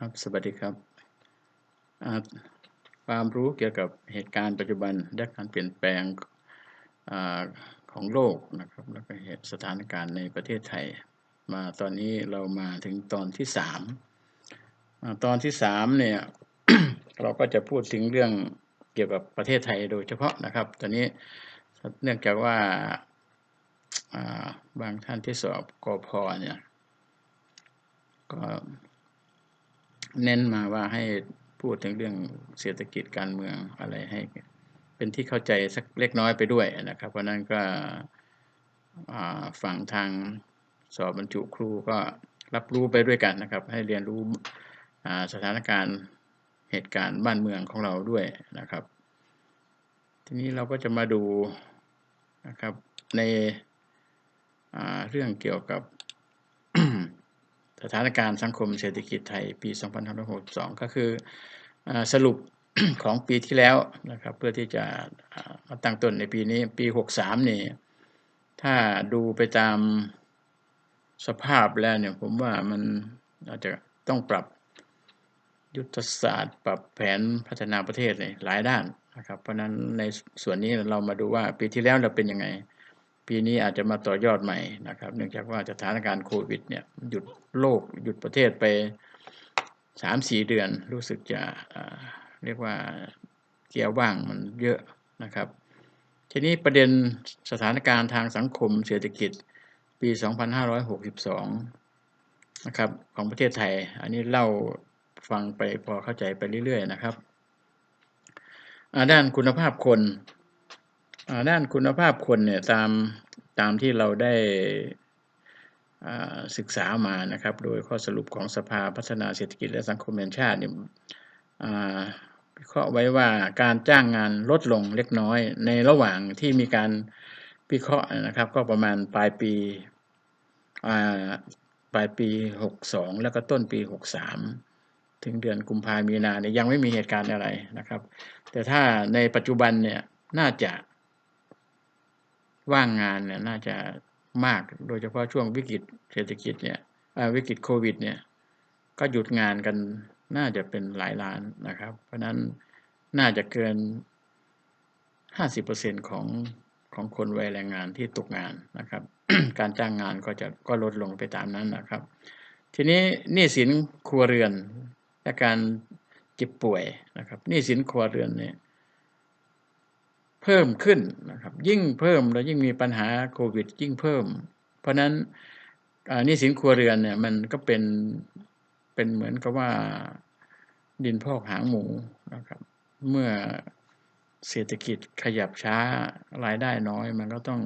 ครับ สวัสดีครับ ความรู้เกี่ยวกับเหตุการณ์ปัจจุบันและการเปลี่ยนแปลงอของโลกนะครับ แล้วก็เหตุสถานการณ์ในประเทศไทย มาตอนนี้เรามาถึงตอนที่สามตอนที่สามเนี่ยเราก็จะพูดถึงเรื่องเกี่ยวกับประเทศไทยโดยเฉพาะนะครับ ตอนนี้เนื่องจากว่าอ่าบางท่านที่สอบกอพอเนี่ยก็ เน้นมาว่าให้พูดถึงเรื่องเศรษฐกิจการเมืองอะไรให้ เป็นที่เข้าใจสักเล็กน้อยไปด้วยนะครับ เพราะนั้นก็ฝั่งทางสอบบรรจุครูก็รับรู้ไปด้วยกันนะครับ ให้เรียนรู้สถานการณ์เหตุการณ์บ้านเมืองของเราด้วยนะครับ ทีนี้เราก็จะมาดูนะครับในเรื่องเกี่ยวกับ สถานการณ์สังคมเศรษฐกิจไทยปี 2562 ก็คืออสรุปของปีที่แล้วนะครับเพื่อที่จะมาตั้งต้นในปีนี้ปี 63 นี่ ถ้าดูไปตามสภาพแล้วเนี่ยผมว่ามันอาจจะต้องปรับยุทธศาสตร์ ปรับแผนพัฒนาประเทศในหลายด้านนะครับ เพราะนั้นในส่วนนี้เรามาดูว่าปีที่แล้วเราเป็นยังไง ปีนี้อาจจะมาต่อยอดใหม่นะครับ เนื่องจากว่าสถานการณ์โควิดเนี่ยหยุดโลกหยุดประเทศไปสามสี่เดือนรู้สึกจะเรียกว่าเกียร์ว่างมันเยอะนะครับ ทีนี้ประเด็นสถานการณ์ทางสังคมเศรษฐกิจปี 2562 นะครับ ของประเทศไทย อันนี้เล่าฟังไปพอเข้าใจไปเรื่อยๆนะครับ ด้านคุณภาพคน ด้านคุณภาพคนเนี่ยตามตามที่เราได้ศึกษามานะครับ โดยข้อสรุปของสภาพัฒนาเศรษฐกิจและสังคมแห่งชาติเนี่ยอ่าวิเคราะห์ไว้ว่าการจ้างงานลดลงเล็กน้อย ในระหว่างที่มีการวิเคราะห์นะครับ ก็ประมาณปลายปีปลายปี 62 แล้วก็ต้นปี 63 ถึงเดือนกุมภามีนาเนี่ยยังไม่มีเหตุการณ์อะไรนะครับ แต่ถ้าในปัจจุบันเนี่ยน่าจะ ว่างงานเนี่ยน่าจะมากโดยเฉพาะช่วงวิกฤตเศรษฐกิจเนี่ยวิกฤตโควิดเนี่ยก็หยุดงานกันน่าจะเป็นหลายล้านนะครับ เพราะฉะนั้นน่าจะเกิน 50%ของของคนวัยแรงงานที่ตกงานนะครับ การจ้างงานก็จะก็ลดลงไปตามนั้นนะครับ ทีนี้หนี้สินครัวเรือนและการเจ็บป่วยนะครับหนี้สินครัวเรือนเนี่ย เพิ่มขึ้นนะครับยิ่งเพิ่มแล้วยิ่งมีปัญหาโควิด ยิ่งเพิ่ม เพราะนั้นนี้สินครัวเรือนเนี่ยมันก็เป็นเป็นเหมือนกับว่าดินพอกหางหมูนะครับ เมื่อเศรษฐกิจขยับช้ารายได้น้อย มันก็ต้อง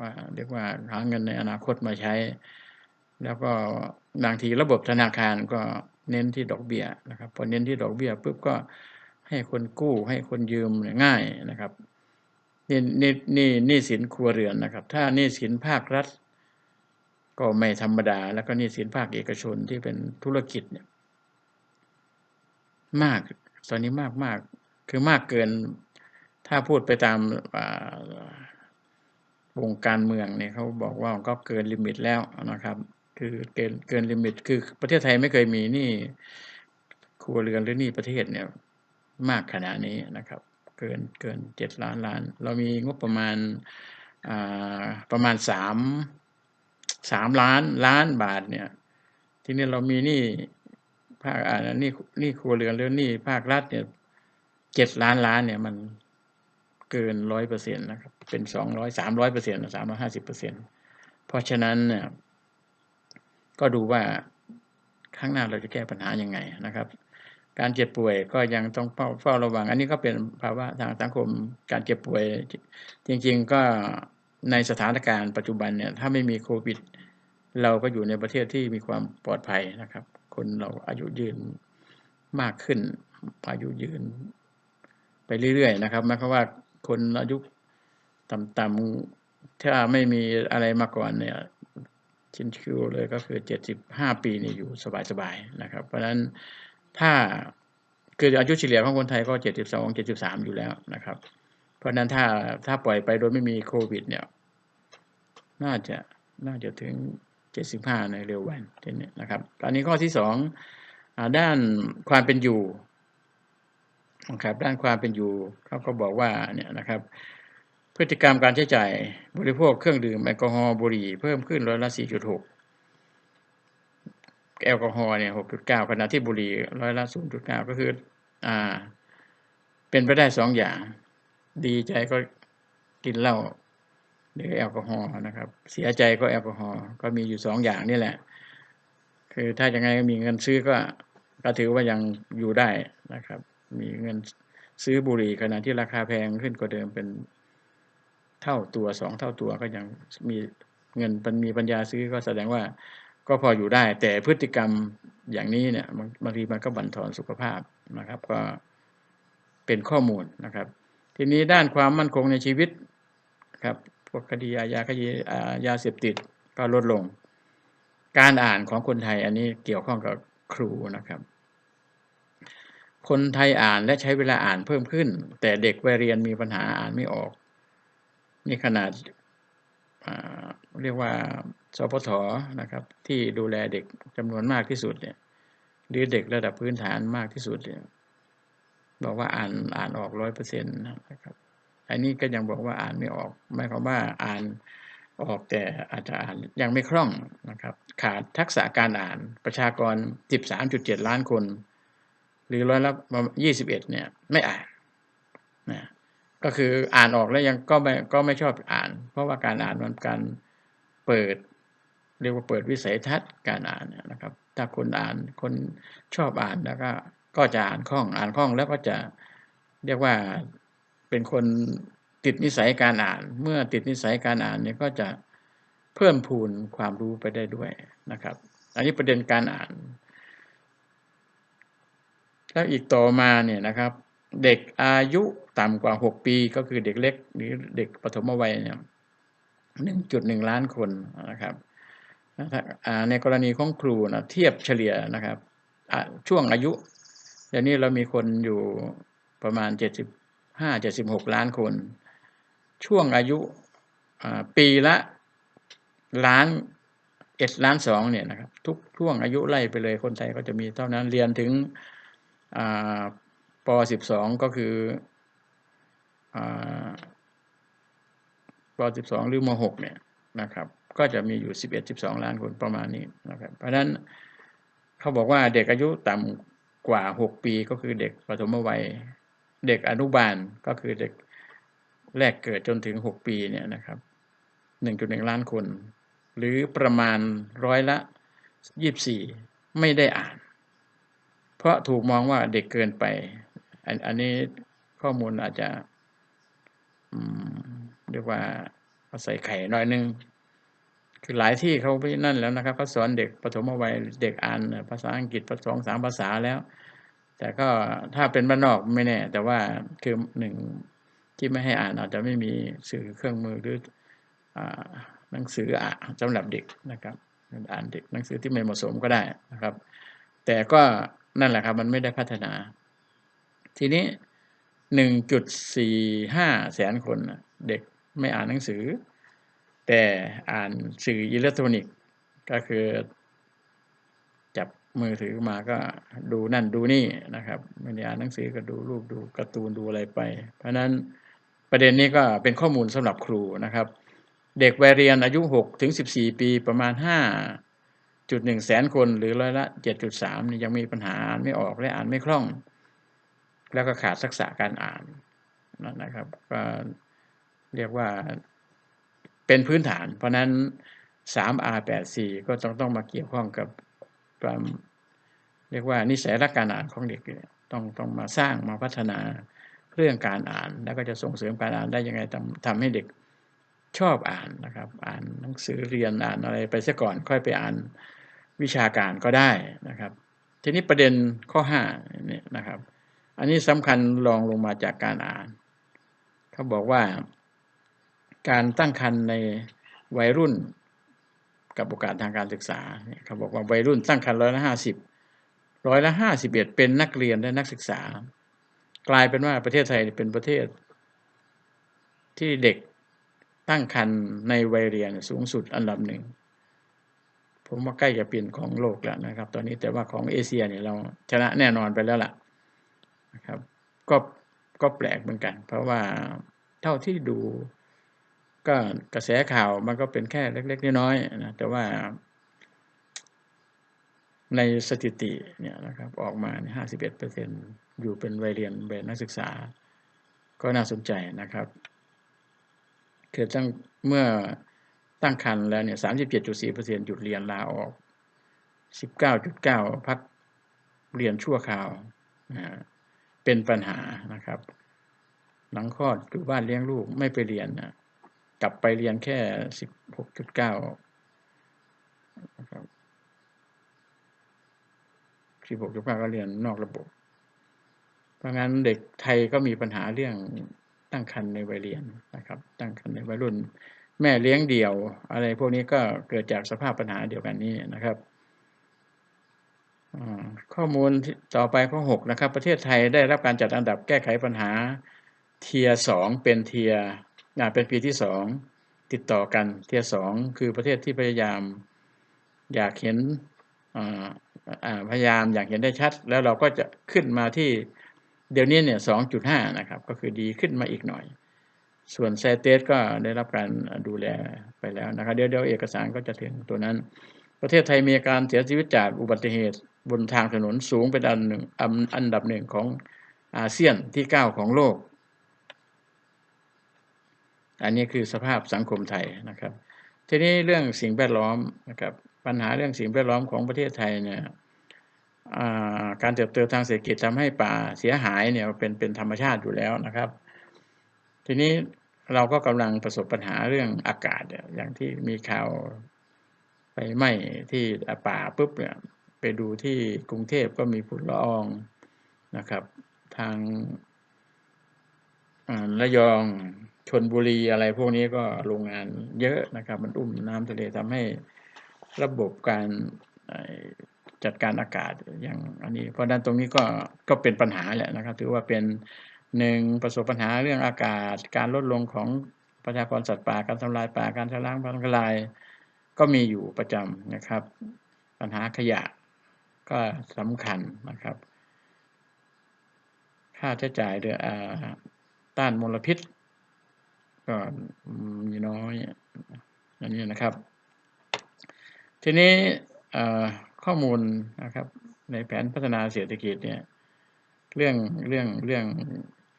ว่าเรียกว่าหาเงินในอนาคตมาใช้ แล้วก็บางทีระบบธนาคารก็เน้นที่ดอกเบี้ยนะครับพอเน้นที่ดอกเบี้ยปุ๊บก็ให้คนกู้ให้คนยืมง่ายนะครับ นี่นี่นี่นี้สินครัวเรือนนะครับ ถ้านี้สินภาครัฐ ก็ไม่ธรรมดา แล้วก็นี้สินภาคเอกชนที่เป็นธุรกิจเนี่ย มากตอนนี้มากมากคือมากเกิน ถ้าพูดไปตามวงการเมืองเนี่ยเขาบอกว่าก็เกินลิมิตแล้วนะครับ คือเกินเกินลิมิต คือประเทศไทยไม่เคยมีนี้ครัวเรือนหรือนี้ประเทศเนี่ย มากขนาดนี้นะครับ เกินเกินเจ็ดล้านล้าน เรามีงบประมาณประมาณสามสามล้านล้านบาทเนี่ย ทีนี้เรามีหนี้ภาคอ่านี้หนี้ครัวเรือนหรือหนี้ภาครัฐเนี่ยเจ็ดล้านล้านเนี่ยมันเกินร้อยเปอร์เซ็นต์นะครับ เป็นสองร้อยสามร้อยเปอร์เซ็นต์สามร้อยห้าสิบเปอร์เซ็นต์เพราะฉะนั้นเนี่ยก็ดูว่าข้างหน้าเราจะแก้ปัญหายังไงนะครับ การเจ็บป่วยก็ยังต้องเฝ้าระวัง อันนี้ก็เป็นภาวะทางสังคมการเจ็บป่วย จริงๆก็ในสถานการณ์ปัจจุบันเนี่ยถ้าไม่มีโควิด เราก็อยู่ในประเทศที่มีความปลอดภัยนะครับ คนเราอายุยืนมากขึ้นอายุยืน ไปเรื่อยๆนะครับหมายความว่าคนอายุต่ำๆถ้าไม่มีอะไรมาก่อนเนี่ยชินคิวเลยก็คือเจ็ดสิบห้าปีนี่อยู่สบายๆนะครับ เพราะฉะนั้น ถ้าคืออายุเฉลี่ยของคนไทยก็เจ็ดสิบสองเจ็ดสิบสามอยู่แล้วนะครับ เพราะฉะนั้นถ้าถ้าปล่อยไปโดยไม่มีโควิด เนี่ย น่าจะน่าจะถึงเจ็ดสิบห้าในเร็ววันทีนี้นะครับอันนี้ข้อที่สองด้านความเป็นอยู่นะครับด้านความเป็นอยู่เขาก็บอกว่าเนี่ยนะครับ พฤติกรรมการใช้จ่ายบริโภคเครื่องดื่มแอลกอฮอล์บุหรี่เพิ่มขึ้นร้อยละ4.6 แอลกอฮอล์เนี่ย6.9ขณะที่บุหรี่ร้อยละ0.9ก็คือ อ่า เป็นไปได้สองอย่าง ดีใจก็กินเหล้าหรือแอลกอฮอล์นะครับ เสียใจก็แอลกอฮอล์ก็มีอยู่สองอย่างนี่แหละ คือถ้ายังไงก็มีเงินซื้อก็ก็ถือว่ายังอยู่ได้นะครับ มีเงินซื้อบุหรี่ขณะที่ราคาแพงขึ้นกว่าเดิมเป็นเท่าตัวสองเท่าตัวก็ยังมีเงินมีปัญญาซื้อก็แสดงว่า ก็พออยู่ได้ แต่พฤติกรรมอย่างนี้เนี่ยบางทีมันก็บั่นทอนสุขภาพนะครับ ก็เป็นข้อมูลนะครับ ทีนี้ด้านความมั่นคงในชีวิตครับพวกคดีอาญาคดีอาญาเสพติดก็ลดลง การอ่านของคนไทยอันนี้เกี่ยวข้องกับครูนะครับ คนไทยอ่านและใช้เวลาอ่านเพิ่มขึ้น แต่เด็กวัยเรียนมีปัญหาอ่านไม่ออกนี่ขนาดเรียกว่า สพทนะครับ ที่ดูแลเด็กจำนวนมากที่สุดเนี่ยหรือเด็กระดับพื้นฐานมากที่สุดเนี่ยบอกว่าอ่านอ่านออกร้อยเปอร์เซ็นต์นะครับ อันนี้ก็ยังบอกว่าอ่านไม่ออกหมายความว่าอ่านออกแต่อาจจะอ่านยังไม่คล่องนะครับ ขาดทักษะการอ่านประชากร 13.7 ล้านคน หรือร้อยละ21 เนี่ยไม่อ่านนะก็คืออ่านออกแล้วยังก็ไม่ก็ไม่ชอบอ่าน เพราะว่าการอ่านมันการเปิด เรียกว่าเปิดวิสัยทัศน์การอ่านนะครับ ถ้าคนอ่านคนชอบอ่านแล้วก็ก็จะอ่านคล่องอ่านคล่องแล้วก็จะเรียกว่าเป็นคนติดนิสัยการอ่าน เมื่อติดนิสัยการอ่านเนี่ยก็จะเพิ่มพูนความรู้ไปได้ด้วยนะครับ อันนี้ประเด็นการอ่าน แล้วอีกต่อมาเนี่ยนะครับ เด็กอายุต่ำกว่า 6 ปีก็คือเด็กเล็กหรือเด็กปฐมวัยเนี่ย1.1ล้านคนนะครับ ในกรณีของครูนะเทียบเฉลี่ยนะครับช่วงอายุเดี๋ยวนี้เรามีคนอยู่ประมาณ 75 76 ล้านคน ช่วงอายุปีละล้านเอ็ดล้านสองเนี่ยนะครับ ทุกช่วงอายุไล่ไปเลยคนไทยก็จะมีเท่านั้นเรียนถึงป .12 ก็คือป .12 หรือม .6 เนี่ยนะครับ ก็จะมีอยู่ 11-12 ล้านคนประมาณนี้นะครับ เพราะฉะนั้นเขาบอกว่าเด็กอายุต่ำกว่า 6 ปีก็คือเด็กปฐมวัย เด็กอนุบาลก็คือเด็กแรกเกิดจนถึง 6 ปีเนี่ยนะครับ 1.1 ล้านคน หรือประมาณร้อยละ 24 ไม่ได้อ่าน เพราะถูกมองว่าเด็กเกินไป อันนี้ข้อมูลอาจจะเรียกว่าใส่ไข่น่อยนึง คือหลายที่เขาไปนั่นแล้วนะครับเขาสอนเด็กปฐมวัยเด็กอ่านภาษาอังกฤษสองสามภาษาแล้ว แต่ก็ถ้าเป็นบ้านนอกไม่แน่ แต่ว่าคือหนึ่งที่ไม่ให้อ่านอาจจะไม่มีสื่อเครื่องมือหรือหนังสืออ่านสำหรับเด็กนะครับอ่านเด็กหนังสือที่ไม่เหมาะสมก็ได้นะครับ แต่ก็นั่นแหละครับมันไม่ได้พัฒนา ทีนี้หนึ่งจุดสี่ห้าแสนคนเด็กไม่อ่านหนังสือ แต่อ่านสื่ออิเล็กทรอนิกส์ก็คือ จับมือถือมาก็ดูนั่นดูนี่นะครับไม่ได้อ่านหนังสือก็ดูรูปดูการ์ตูนดูอะไรไป เพราะนั้นประเด็นนี้ก็เป็นข้อมูลสำหรับครูนะครับ เด็กวัยเรียนอายุ 6 ถึง 14 ปีประมาณ 5.1 แสนคนหรือร้อยละ 7.3นี่ยังมีปัญหาอ่านไม่ออกและอ่านไม่คล่อง แล้วก็ขาดทักษะการอ่านนะครับก็เรียกว่า เป็นพื้นฐาน เพราะนั้น 3R84 ก็ต้องต้องมาเกี่ยวข้องกับความเรียกว่านิสัยรักการอ่านของเด็กต้องต้องมาสร้างมาพัฒนาเรื่องการอ่าน แล้วก็จะส่งเสริมการอ่านได้ยังไงทำทำให้เด็กชอบอ่านนะครับ อ่านหนังสือเรียนอ่านอะไรไปซะก่อนค่อยไปอ่านวิชาการก็ได้นะครับ ทีนี้ประเด็นข้อ5นี่นะครับ อันนี้สำคัญรองลงมาจากการอ่าน เขาบอกว่า การตั้งครรภ์ในวัยรุ่นกับโอกาสทางการศึกษาเขาบอกว่าวัยรุ่นตั้งครรภ์ร้อยละห้าสิบร้อยละห้าสิบเอ็ดเป็นนักเรียนและนักศึกษา กลายเป็นว่าประเทศไทยเป็นประเทศ ที่เด็กตั้งครรภ์ในวัยเรียนสูงสุดอันดับหนึ่งผมว่าใกล้จะเป็นของโลกแล้วนะครับ ตอนนี้แต่ว่าของเอเชียเนี่ยเราชนะแน่นอนไปแล้วล่ะนะครับ ก็ก็แปลกเหมือนกัน เพราะว่าเท่าที่ดู ก็กระแสข่าวมันก็เป็นแค่เล็ก ๆ น้อยๆนะแต่ว่า ในสถิติเนี่ยนะครับ ออกมาห้าสิบเอ็ดเปอร์เซ็นอยู่เป็นวัยเรียนเป็นนักศึกษา ก็น่าสนใจนะครับคือตั้งเมื่อตั้งคันแล้วเนี่ยสามสิบเจ็ดจุดสี่เปอร์เซ็นหยุดเรียนลาออกสิบเก้าจุดเก้าพักเรียนชั่วคราวนะเป็นปัญหานะครับ หลังคลอดอยู่บ้านเลี้ยงลูกไม่ไปเรียนนะ กลับไปเรียนแค่สิบหกจุดเก้านะครับสิบหกจุดเก้าก็เรียนนอกระบบ เพราะงั้นเด็กไทยก็มีปัญหาเรื่องตั้งครรภ์ในวัยเรียนนะครับ ตั้งครรภ์ในวัยรุ่น แม่เลี้ยงเดี่ยว อะไรพวกนี้ก็เกิดจากสภาพปัญหาเดียวกันนี้นะครับข้อมูลต่อไปข้อหกนะครับ ประเทศไทยได้รับการจัดอันดับแก้ไขปัญหาเทียสองเป็นเทีย เป็นปีที่สองติดต่อกันเทียสองคือประเทศที่พยายามอยากเห็นพยายามอยากเห็นได้ชัด แล้วเราก็จะขึ้นมาที่เดี๋ยวนี้เนี่ยสองจุดห้านะครับ ก็คือดีขึ้นมาอีกหน่อย ส่วนแซเตสก็ได้รับการดูแลไปแล้วนะครับเดี๋ยวเดี๋ยวเอกสารก็จะถึงตัวนั้น ประเทศไทยมีการเสียชีวิตจากอุบัติเหตุบนทางถนนสูงเป็นอันหนึ่งอันดับหนึ่งของอาเซียนที่เก้าของโลก อันนี้คือสภาพสังคมไทยนะครับ ทีนี้เรื่องสิ่งแวดล้อมนะครับปัญหาเรื่องสิ่งแวดล้อมของประเทศไทยเนี่ยการเติบโตทางเศรษฐกิจทำให้ป่าเสียหายเนี่ยเป็นเป็นธรรมชาติอยู่แล้วนะครับ ทีนี้เราก็กำลังประสบปัญหาเรื่องอากาศอย่างที่มีข่าวไปไหม้ที่ป่าปุ๊บเนี่ยไปดูที่กรุงเทพก็มีฝุ่นละอองนะครับ ทางระยอง ชนบุรีอะไรพวกนี้ก็โรงงานเยอะนะครับ มันอุ้มน้ำทะเลทำให้ระบบการจัดการอากาศอย่างอันนี้ เพราะนั้นตรงนี้ก็ก็เป็นปัญหาแหละนะครับ ถือว่าเป็นหนึ่งประสบปัญหาเรื่องอากาศ การลดลงของประชากรสัตว์ป่าการทำลายป่าการชะล้างพังทลาย ก็มีอยู่ประจำนะครับ ปัญหาขยะก็สำคัญนะครับ ค่าใช้จ่ายเดือต้านมลพิษ ก็มีน้อยอันนี้นะครับ ทีนี้ข้อมูลนะครับ ในแผนพัฒนาเศรษฐกิจเนี่ยเรื่องเรื่องเรื่อง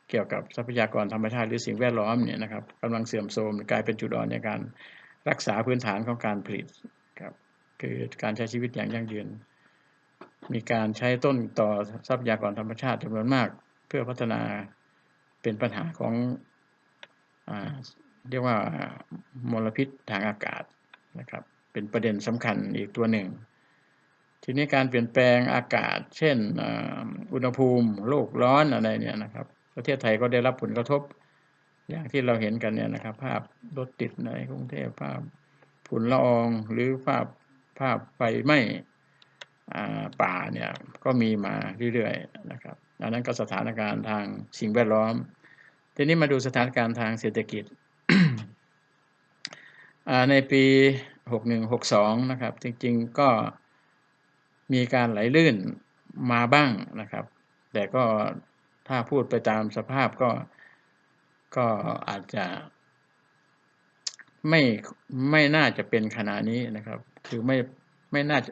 เกี่ยวกับทรัพยากรธรรมชาติหรือสิ่งแวดล้อมเนี่ยนะครับกำลังเสื่อมโทรมกลายเป็นจุดอ่อนในการรักษาพื้นฐานของการผลิตครับคือการใช้ชีวิตอย่างยั่งยืน มีการใช้ต้นต่อทรัพยากรธรรมชาติจำนวนมาก เพื่อพัฒนาเป็นปัญหาของ เรียกว่ามลพิษทางอากาศนะครับ เป็นประเด็นสำคัญอีกตัวหนึ่ง ทีนี้การเปลี่ยนแปลงอากาศ เช่นอุณหภูมิโลกร้อนอะไรเนี่ยนะครับ ประเทศไทยก็ได้รับผลกระทบอย่างที่เราเห็นกันเนี่ยนะครับ ภาพรถติดในกรุงเทพภาพฝุ่นละอองหรือภาพภาพไฟไหม้ป่าเนี่ยก็มีมาเรื่อยๆนะครับอันนั้นก็สถานการณ์ทางสิ่งแวดล้อม ทีนี้มาดูสถานการณ์ทางเศรษฐกิจในปี 6162 นะครับ จริงๆก็มีการไหลลื่นมาบ้างนะครับ แต่ก็ถ้าพูดไปตามสภาพก็ก็อาจจะไม่ไม่น่าจะเป็นขนาดนี้นะครับ คือไม่ไม่น่าจะ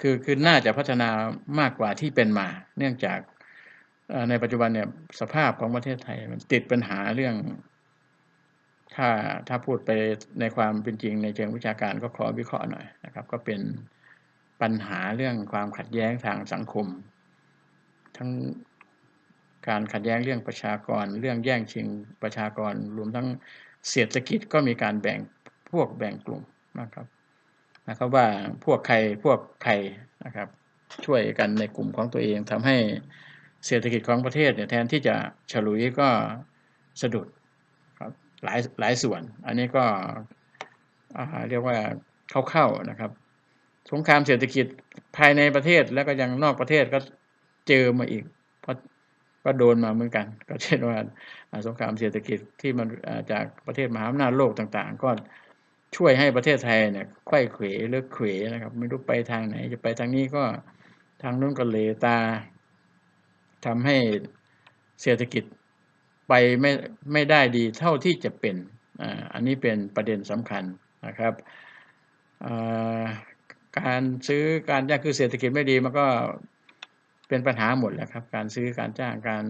คือคือน่าจะพัฒนามากกว่าที่เป็นมา เนื่องจาก ในปัจจุบันเนี่ยสภาพของประเทศไทยมันติดปัญหาเรื่อง ถ้าถ้าพูดไปในความเป็นจริงในเชิงวิชาการก็ขอวิเคราะห์หน่อยนะครับ ก็เป็นปัญหาเรื่องความขัดแย้งทางสังคม ทั้งการขัดแย้งเรื่องประชากร เรื่องแย่งชิงประชากร รวมทั้งเศรษฐกิจก็มีการแบ่งพวกแบ่งกลุ่มนะครับนะครับว่าพวกใครพวกใครนะครับ ช่วยกันในกลุ่มของตัวเองทำให้ เศรษฐกิจของประเทศเนี่ยแทนที่จะฉลุยก็สะดุดครับหลายหลายส่วน อันนี้ก็เรียกว่าเข้าๆนะครับ สงครามเศรษฐกิจภายในประเทศแล้วก็ยังนอกประเทศก็เจอมาอีก เพราะก็โดนมาเหมือนกัน ก็เช่นว่าสงครามเศรษฐกิจที่มันจากประเทศมหาอำนาจโลกต่างๆ ก็ช่วยให้ประเทศไทยเนี่ยไขว้เขวหรือเขวนะครับ ไม่รู้ไปทางไหน จะไปทางนี้ก็ทางนู้นก็เลตา ทำให้เศรษฐกิจไปไม่ไม่ได้ดีเท่าที่จะเป็น อันนี้เป็นประเด็นสำคัญนะครับ การซื้อการจ้างคือเศรษฐกิจไม่ดีมันก็เป็นปัญหาหมดแหละครับ การซื้อการจ้างการ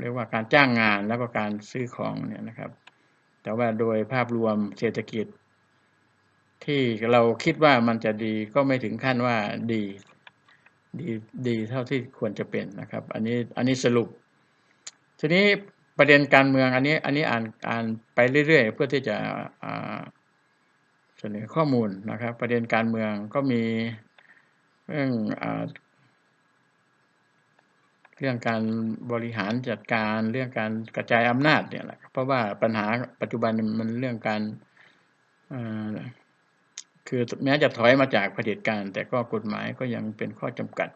เรียกว่าการจ้างงานแล้วก็การซื้อของเนี่ยนะครับ แต่ว่าโดยภาพรวมเศรษฐกิจ ที่เราคิดว่ามันจะดีก็ไม่ถึงขั้นว่าดี ดีดีเท่าที่ควรจะเป็นนะครับ อันนี้อันนี้สรุป ทีนี้ประเด็นการเมืองอันนี้อันนี้อ่านอ่านไปเรื่อย ๆ เพื่อที่จะเสนอข้อมูลนะครับ ประเด็นการเมืองก็มีเรื่องอเรื่องการบริหารจัดการเรื่องการกระจายอำนาจเนี่ยแหละเพราะว่าปัญหาปัจจุบันมันเรื่องการ คือแม้จะถอยมาจากเผด็จการ แต่ก็กฎหมายก็ยังเป็นข้อจำกัด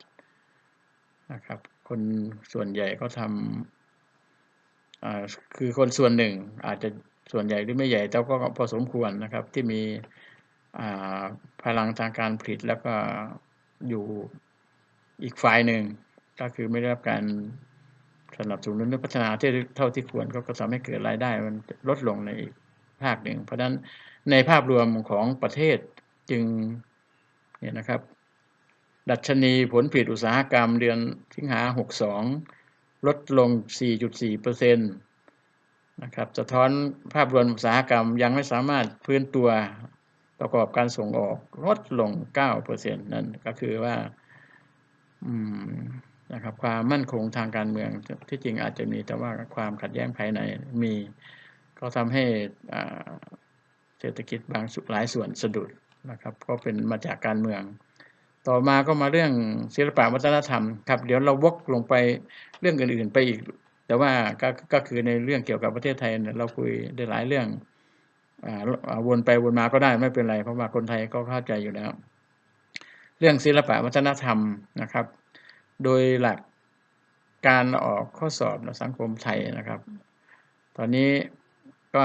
นะครับ คนส่วนใหญ่ก็ทำคือคนส่วนหนึ่ง อาจจะส่วนใหญ่หรือไม่ใหญ่แต่ก็พอสมควรนะครับ ที่มีพลังทางการผลิตแล้วก็อยู่อีกฝ่ายหนึ่ง ก็คือไม่ได้รับการสนับสนุนหรือพัฒนาที่เท่าที่ควรก็ทำให้เกิดรายได้มันลดลงในอีกภาคหนึ่ง เพราะฉะนั้นในภาพรวมของประเทศ จึงเนี่ยนะครับ ดัชนีผลผลิตอุตสาหกรรมเดือนสิงหา 62 ลดลง 4.4%เปอร์เซ็นต์นะครับสะท้อนภาพรวมอุตสาหกรรมยังไม่สามารถพื้นตัวประกอบการส่งออกลดลง 9%นั่นก็คือว่านะครับความมั่นคงทางการเมืองที่จริงอาจจะมีแต่ว่าความขัดแย้งภายในมี ก็ทำให้เศรษฐกิจบางหลายส่วนสะดุด นะครับ ก็เป็นมาจากการเมือง ต่อมาก็มาเรื่องศิลปะวัฒนธรรมครับ เดี๋ยวเราวกลงไปเรื่องอื่นๆไปอีก แต่ว่าก็ก็คือในเรื่องเกี่ยวกับประเทศไทยเนี่ยเราคุยได้หลายเรื่องวนไปวนมาก็ได้ไม่เป็นไร เพราะว่าคนไทยก็เข้าใจอยู่แล้ว เรื่องศิลปะวัฒนธรรมนะครับ โดยหลักการออกข้อสอบในสังคมไทยนะครับ ตอนนี้ก็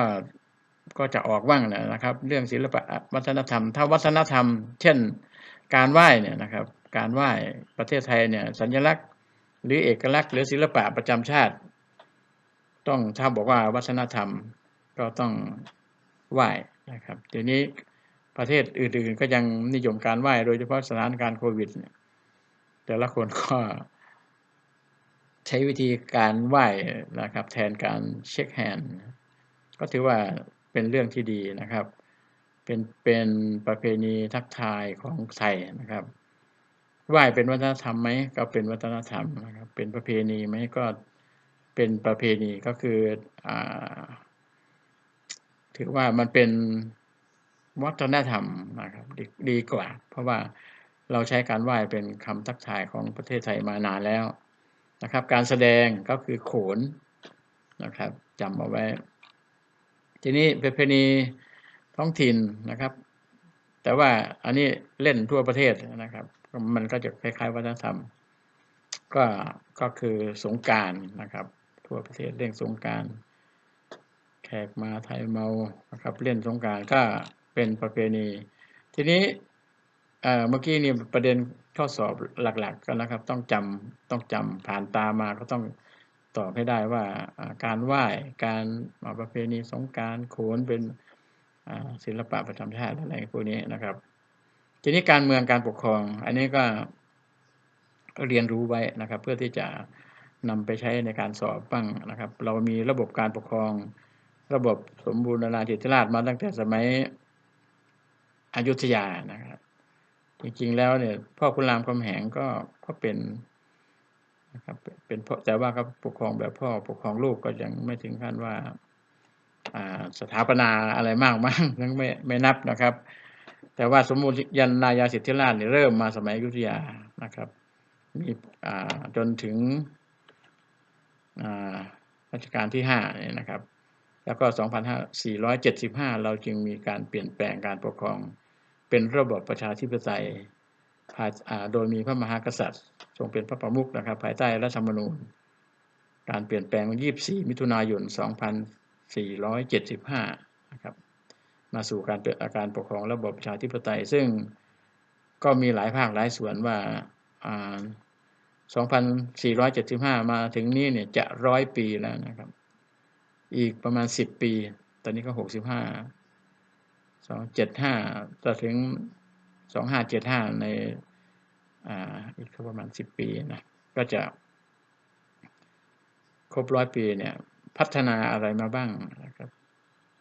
ก็จะออกว่างนะครับ เรื่องศิลปะวัฒนธรรม ถ้าวัฒนธรรม เช่น การไหว้เนี่ยนะครับ การไหว้ประเทศไทยเนี่ย สัญลักษณ์ หรือเอกลักษณ์ หรือศิลปะประจำชาติ ต้องถ้าบอกว่าวัฒนธรรมก็ต้องไหว้นะครับเดี๋ยวนี้ประเทศอื่นๆ ก็ยังนิยมการไหว้โดยเฉพาะสถานการณ์โควิดเนี่ยแต่ละคนก็ใช้วิธีการไหว้นะครับ แทนการเช็คแฮนด์ก็ถือว่า เป็นเรื่องที่ดีนะครับ เป็นเป็นประเพณีทักทายของไทยนะครับไหว้เป็นวัฒนธรรมไหมก็เป็นวัฒนธรรมนะครับ เป็นประเพณีไหมก็เป็นประเพณีก็คืออ่าถือว่ามันเป็นวัฒนธรรมนะครับดดีกว่า เพราะว่าเราใช้การไหว้เป็นคำทักทายของประเทศไทยมานานแล้วนะครับ การแสดงก็คือโขนนะครับจำเอาไว้ ทีนี้ประเพณีท้องถิ่นนะครับ แต่ว่าอันนี้เล่นทั่วประเทศนะครับ มันก็จะคล้ายๆวัฒนธรรม ก็ก็คือสงการนะครับ ทั่วประเทศเล่นสงการแขกมาไทยเมานะครับ เล่นสงการก็เป็นประเพณี ทีนี้เมื่อกี้นี่ประเด็นข้อสอบหลัก ๆ ก็นะครับ ต้องจำต้องจำผ่านตามาก็ต้อง ตอบให้ได้ว่าการไหว้การประเพณีสงการโขนเป็นศิลปะประจำชาติอะไรพวกนี้นะครับ ทีนี้การเมืองการปกครอง อันนี้ก็เรียนรู้ไว้นะครับ เพื่อที่จะนำไปใช้ในการสอบบ้างนะครับ เรามีระบบการปกครอง ระบบสมบูรณาธิราชมาตั้งแต่สมัยอยุธยานะครับ จริงๆแล้วเนี่ยพ่อคุณรามคำแหงก็ก็เป็น นะครับ เป็นพ่อแต่ว่าก็ปกครองแบบพ่อปกครองลูกก็ยังไม่ถึงขั้นว่าสถาปนาอะไรมากมากนั้นไม่ไม่นับนะครับ แต่ว่าสมบูรยันนายาสิทธิราชเนี่ยเริ่มมาสมัยยุทธยานะครับมีจนถึงรัชกาลที่ห้าเนี่ยนะครับ แล้วก็ 2475 เราจึงมีการเปลี่ยนแปลงการปกครองเป็นระบบประชาธิปไตย โดยมีพระมหากษัตริย์ทรงเป็นพระประมุขนะครับ ภายใต้รัฐธรรมนูญ การเปลี่ยนแปลงวัน24 มิถุนายน 2475 นะครับ มาสู่การเป็นอาการปกครองระบอบประชาธิปไตย ซึ่งก็มีหลายภาคหลายส่วนว่าอ่า 2,475 มาถึงนี้เนี่ยจะร้อยปีแล้วนะครับ อีกประมาณ 10 ปี ตอนนี้ก็ 65 275จะถึง 2575ในอ่าอีกประมาณ10ปีนะก็จะ ครบร้อยปีเนี่ย พัฒนาอะไรมาบ้างนะครับ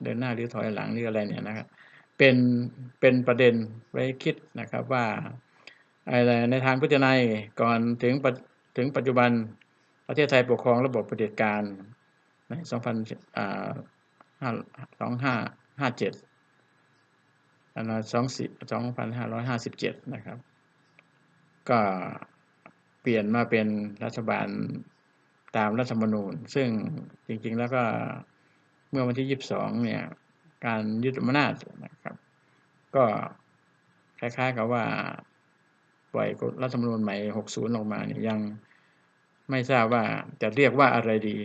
เดินหน้าหรือถอยหลังหรืออะไรเนี่ยนะครับ เป็นเป็นประเด็นไว้คิดนะครับว่าอะไรในทางพิจารณาก่อนถึงถึงปัจจุบันประเทศไทยปกครองระบบเผด็จการใน 2000อ่า2557อันนั้น2557นะครับ ก็เปลี่ยนมาเป็นรัฐบาลตามรัฐธรรมนูญ ซึ่งจริงๆแล้วก็เมื่อวันที่22เนี่ย การยึดอำนาจนะครับ ก็คล้ายๆกับว่าปล่อยกฎรัฐธรรมนูญใหม่60ลงมาเนี่ยยังไม่ทราบว่าจะเรียกว่าอะไรดี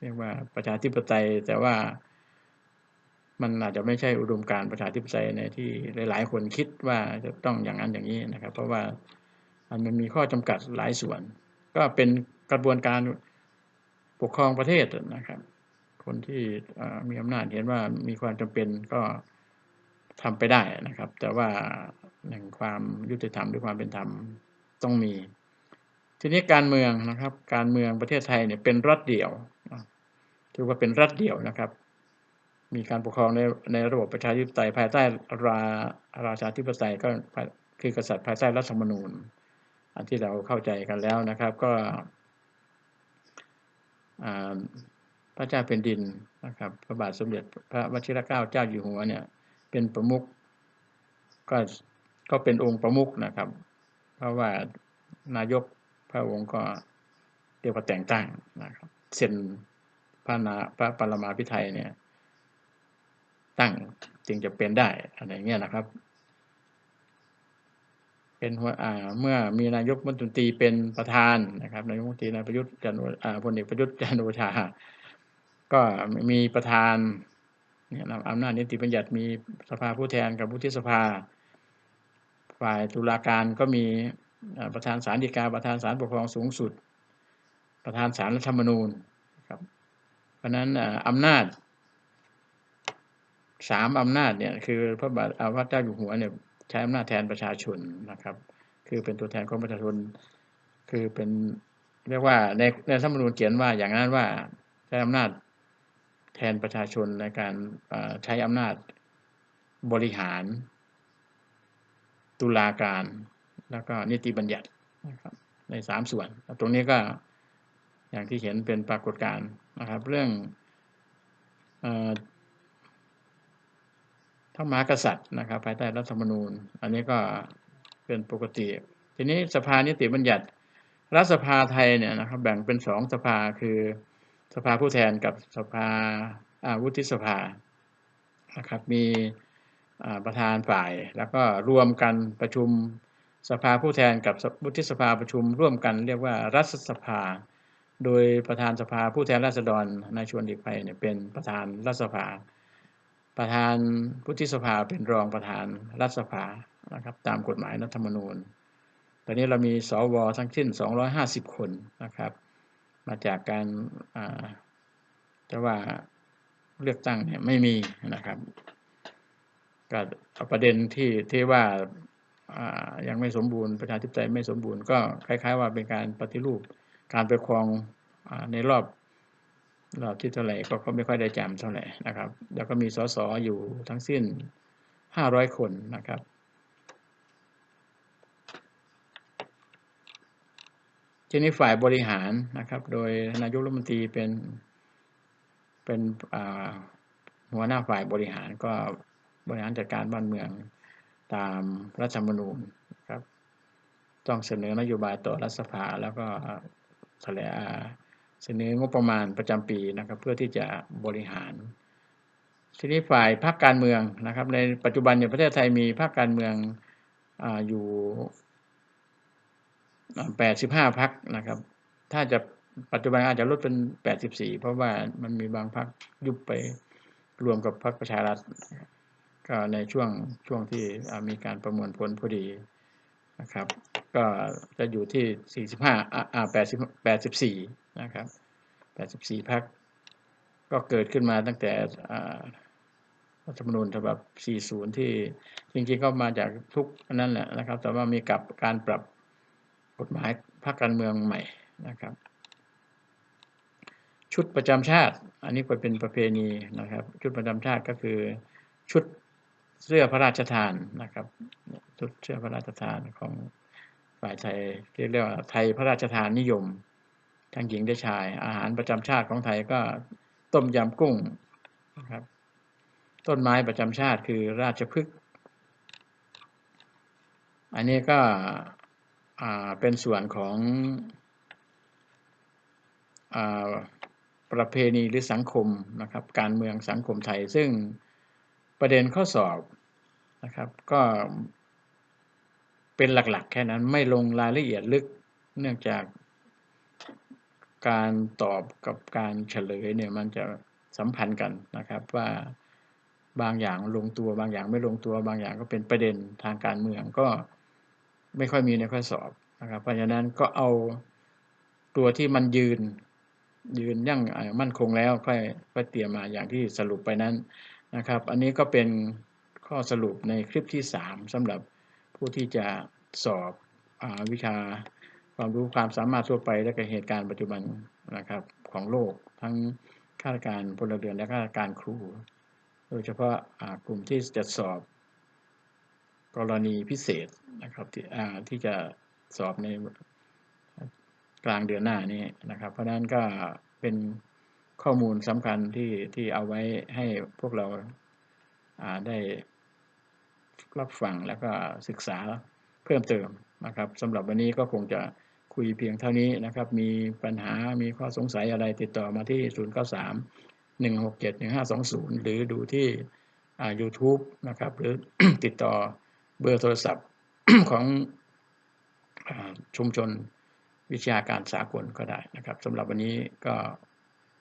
เรียกว่าประชาธิปไตยแต่ว่า มันอาจจะไม่ใช่อุดมการประชาธิปไตยในที่หลาย ๆ คนคิดว่าจะต้องอย่างนั้นอย่างนี้นะครับ เพราะว่ามันมีข้อจำกัดหลายส่วน ก็เป็นกระบวนการปกครองประเทศนะครับ คนที่มีอำนาจเห็นว่ามีความจำเป็นก็ทำไปได้นะครับ แต่ว่าหนึ่งความยุติธรรมหรือความเป็นธรรมต้องมี ทีนี้การเมืองนะครับ การเมืองประเทศไทยเนี่ยเป็นรัฐเดี่ยวถือว่าเป็นรัฐเดี่ยวนะครับ มีการปกครองในในระบบประชาธิปไตยภายใต้ราราชาธิปไตยก็คือกษัตริย์ภายใต้รัฐธรรมนูญ อันที่เราเข้าใจกันแล้วนะครับก็พระเจ้าเป็นดินนะครับพระบาทสมเด็จพระวชิรเกล้าเจ้าอยู่หัวเนี่ยเป็นประมุขก็ก็เป็นองค์ประมุขนะครับ เพราะว่านายกพระองค์ก็เรียกว่าแต่งตั้งนะครับเซ็นพระนาพระปรมาภิไธยเนี่ย ตั้งจึงจะเป็นได้อะไรเงี้ยนะครับ เป็นหัวอ่าเมื่อมีนายกรัฐมนตรีเป็นประธานนะครับนายกรัฐมนตรีนายประยุทธ์จันทร์อ่าพลเอกประยุทธ์จันโอชา ก็มีประธานเนี่ยอำนาจนิติบัญญัติมีสภาผู้แทนกับวุฒิสภา ฝ่ายตุลาการก็มีประธานศาลฎีกาประธานศาลปกครองสูงสุด ประธานศาลรัฐธรรมนูญครับเพราะนั้นอำนาจ สามอำนาจเนี่ยคือพระบาทอาวัตเจ้าอยู่หัวเนี่ยใช้อำนาจแทนประชาชนนะครับ คือเป็นตัวแทนของประชาชน คือเป็นเรียกว่าในในรัฐธรรมนูญเขียนว่าอย่างนั้นว่าใช้อำนาจแทนประชาชนในการใช้อำนาจบริหาร ตุลาการ แล้วก็นิติบัญญัตินะครับในสามส่วน ตรงนี้ก็อย่างที่เห็นเป็นปรากฏการณ์นะครับ เรื่อง พระมหากษัตริย์นะครับ ภายใต้รัฐธรรมนูญ อันนี้ก็เป็นปกติ ทีนี้สภานิติบัญญัติรัฐสภาไทยเนี่ยนะครับ แบ่งเป็นสองสภาคือสภาผู้แทนกับสภาอาวุฒิสภานะครับ มีประธานฝ่าย แล้วก็รวมกันประชุมสภาผู้แทนกับวุฒิสภาประชุมร่วมกันเรียกว่ารัฐสภา โดยประธานสภาผู้แทนราษฎรนายชวนดีไปเนี่ยเป็นประธานรัฐสภา ประธานวุฒิสภาเป็นรองประธานรัฐสภานะครับตามกฎหมายรัฐธรรมนูญ ตอนนี้เรามีสวทั้งสิ้น 250 คนนะครับ มาจากการแต่ว่าเลือกตั้งเนี่ยไม่มีนะครับก็ประเด็นที่ที่ว่ายังไม่สมบูรณ์ประชาธิปไตยไม่สมบูรณ์ก็คล้าย ๆ ว่าเป็นการปฏิรูปการปกครองในรอบ รอบที่เท่าไหร่ก็ไม่ค่อยได้จำเท่าไหร่นะครับ แล้วก็มีสสอยู่ทั้งสิ้น 500 คนนะครับ ทีนี้ฝ่ายบริหารนะครับ โดยนายกรัฐมนตรีเป็นเป็นหัวหน้าฝ่ายบริหารก็บริหารจัดการบ้านเมืองตามรัฐธรรมนูญครับ ต้องเสนอนโยบายต่อรัฐสภาแล้วก็แถลง เสนองบประมาณประจำปีนะครับ เพื่อที่จะบริหาร ทีนี้ฝ่ายภาคการเมืองนะครับ ในปัจจุบันในประเทศไทยมีภาคการเมืองออยู่แปดสิบห้าพักนะครับ ถ้าจะปัจจุบันอาจจะลดเป็นแปดสิบสี่เพราะว่ามันมีบางพักยุบไปรวมกับพรรคประชารัฐก็ในช่วงช่วงที่มีการประมวลผลพอดีนะครับ ก็จะอยู่ที่ 45อ่า80 84 นะครับ 84พรรคก็เกิดขึ้นมาตั้งแต่อ่ารัฐธรรมนูญฉบับ 40 ที่จริงๆก็มาจากทุกนั้นแหละนะครับ แต่ว่ามีกับการปรับกฎหมายพรรคการเมืองใหม่นะครับ ชุดประจำชาติ อันนี้ก็เป็นประเพณีนะครับ ชุดประจำชาติก็คือชุดเสื้อพระราชทานนะครับชุดเสื้อพระราชทานของ ฝ่ายไทยเรียกว่าไทยพระราชทานนิยม ทั้งหญิงและชาย อาหารประจำชาติของไทยก็ต้มยำกุ้งนะครับ ต้นไม้ประจำชาติคือราชพฤกษ์อันนี้ก็เป็นส่วนของอประเพณีหรือสังคมนะครับ การเมืองสังคมไทยซึ่งประเด็นข้อสอบนะครับ ก็ เป็นหลักๆ แค่นั้นไม่ลงรายละเอียดลึก เนื่องจากการตอบกับการเฉลยเนี่ยมันจะสัมพันธ์กันนะครับว่าบางอย่างลงตัวบางอย่างไม่ลงตัวบางอย่างก็เป็นประเด็นทางการเมืองก็ไม่ค่อยมีในข้อสอบนะครับ เพราะฉะนั้นก็เอาตัวที่มันยืนยืนยั่งมั่นคงแล้วค่อยค่อยเตรียมมาอย่างที่สรุปไปนั้นนะครับ อันนี้ก็เป็นข้อสรุปในคลิปที่ 3สำหรับ ผู้ที่จะสอบอวิชาความรู้ความสามารถทั่วไปและก็เหตุการณ์ปัจจุบันนะครับของโลก ทั้งข้าราชการพลเรือนและข้าราชการครู โดยเฉพาะกลุ่มที่จะสอบกรณีพิเศษนะครับที่ที่จะสอบในกลางเดือนหน้านี้นะครับ เพราะนั้นก็เป็นข้อมูลสำคัญที่ที่เอาไว้ให้พวกเราได้ รับฟังแล้วก็ศึกษาเพิ่มเติมนะครับสำหรับวันนี้ก็คงจะคุยเพียงเท่านี้นะครับ มีปัญหามีข้อสงสัยอะไรติดต่อมาที่ 093 167 1520 หรือดูที่ YouTube นะครับ หรือติดต่อเบอร์โทรศัพท์ของชุมชนวิชาการสากลก็ได้นะครับสำหรับวันนี้ก็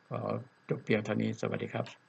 ขอจบเพียงเท่านี้สวัสดีครับ